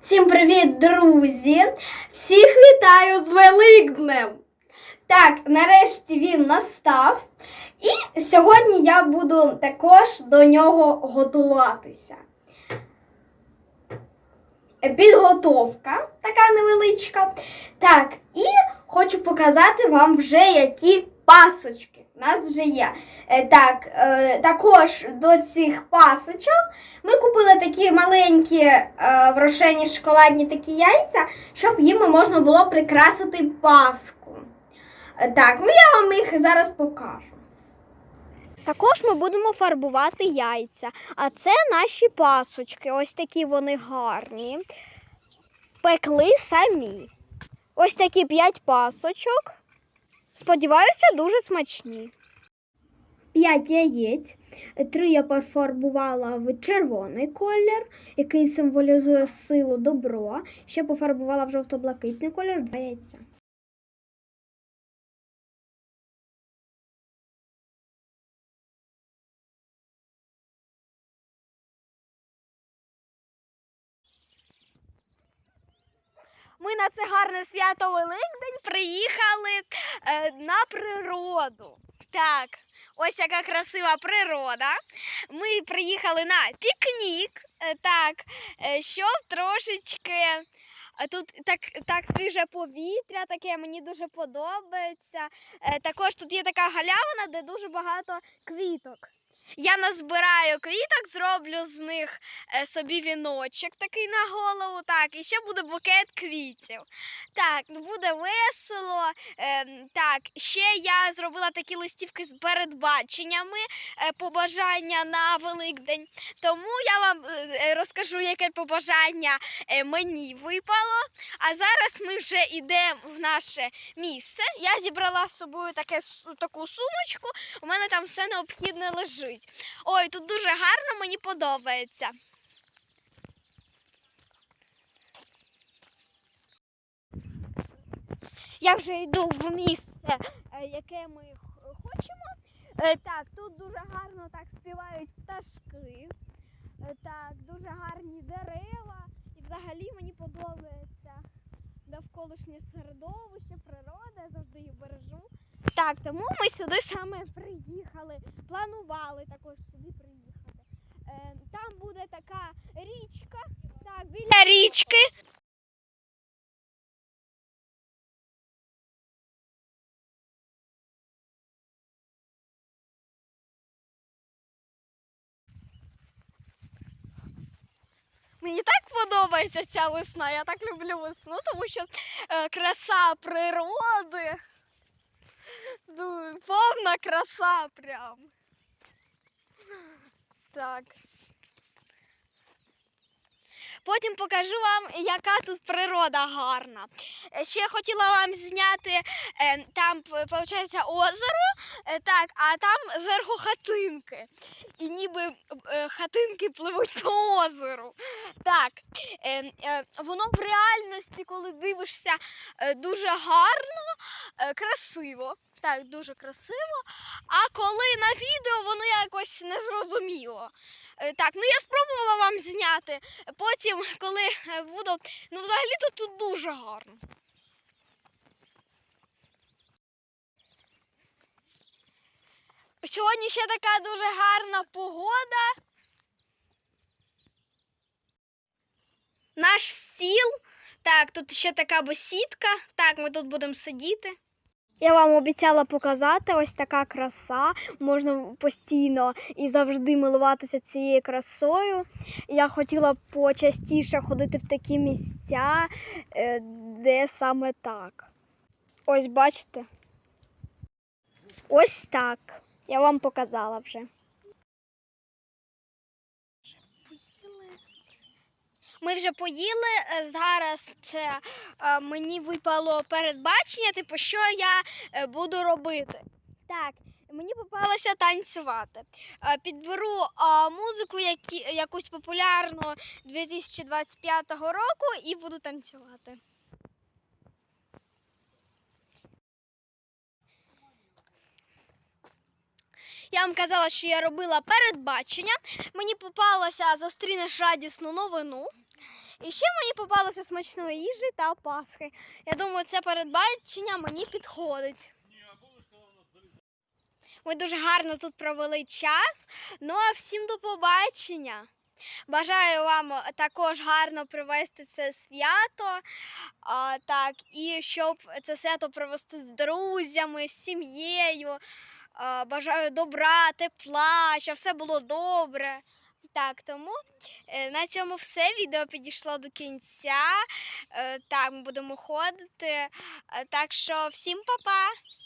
Всім привіт, друзі! Всіх вітаю з Великднем! Так, нарешті він настав. І сьогодні я буду також до нього готуватися. Підготовка така невеличка. Так, і хочу показати вам вже які пасочки. У нас вже є. Е, Так, е, також до цих пасочок ми купили такі маленькі е, в рошені шоколадні такі яйця, щоб їм можна було прикрасити паску. Так, ну я вам їх зараз покажу. Також ми будемо фарбувати яйця. А це наші пасочки. Ось такі вони гарні. Пекли самі. Ось такі п'ять пасочок. Сподіваюся, дуже смачні. П'ять яєць. Три я пофарбувала в червоний колір, який символізує силу добро. Ще пофарбувала в жовто-блакитний колір два яйця. Ми на це гарне свято Великдень приїхали е, на природу. Так, ось яка красива природа. Ми приїхали на пікнік, е, так, е, щоб трошечки. е, Тут так, так свіже повітря, таке мені дуже подобається. Також тут є така галявина, де дуже багато квіток. Я назбираю квіток, зроблю з них е, собі віночок такий на голову, так, і ще буде букет квітів. Так, ну, буде весело. Ем, так, ще я зробила такі листівки з передбаченнями е, побажання на Великдень. Тому я вам е, розкажу, яке побажання мені випало. А зараз ми вже йдемо в наше місце. Я зібрала з собою таке, таку сумочку, у мене там все необхідне лежить. Ой, тут дуже гарно, мені подобається. Я вже йду в місце, е, яке ми хочемо. Е, Так, тут дуже гарно так співають пташки. Е, Так, дуже гарні дерева. І взагалі мені подобається навколишнє середовище, природа, я завжди її бережу. Так, тому ми сюди саме приїхали. Планували також сюди приїхати. Е, Там буде така річка. Так, біля річки. Мені так подобається ця весна. Я так люблю весну, тому що е, краса природи. Ну, повна краса прям. Так. Потім покажу вам, яка тут природа гарна. Е, Ще хотіла вам зняти е, там, виходить, озеро, е, так, а там зверху хатинки. І ніби хатинки пливуть по озеру. Так, воно в реальності, коли дивишся, дуже гарно, красиво. Так, дуже красиво. А коли на відео воно якось незрозуміло. Е, Так, ну я спробувала вам зняти. Потім, коли е, буду. Ну, взагалі-то тут дуже гарно. Сьогодні ще така дуже гарна погода. Наш стіл. Так, тут ще така бесідка. Так, ми тут будемо сидіти. Я вам обіцяла показати ось така краса. Можна постійно і завжди милуватися цією красою. Я хотіла почастіше ходити в такі місця, е, де саме так. Ось бачите. Ось так. Я вам показала вже. Ми вже поїли. е, Зараз це е, мені випало передбачення, типу, що я е, буду робити. Так, мені попалося танцювати. Підберу музику, якусь популярну 2025 року і буду танцювати. Я вам казала, що я робила передбачення. Мені попалося зустрінеш радісну новину. І ще мені попалося смачної їжі та пасхи. Я думаю, це передбачення мені підходить. Ми дуже гарно тут провели час. Ну а всім до побачення. Бажаю вам також гарно провести це свято. А, так, і щоб це свято провести з друзями, з сім'єю. Бажаю добра, тепла, щоб все було добре. Так, тому е, на цьому все. Відео підійшло до кінця. Е, так, ми будемо ходити. Е, так що всім па-па!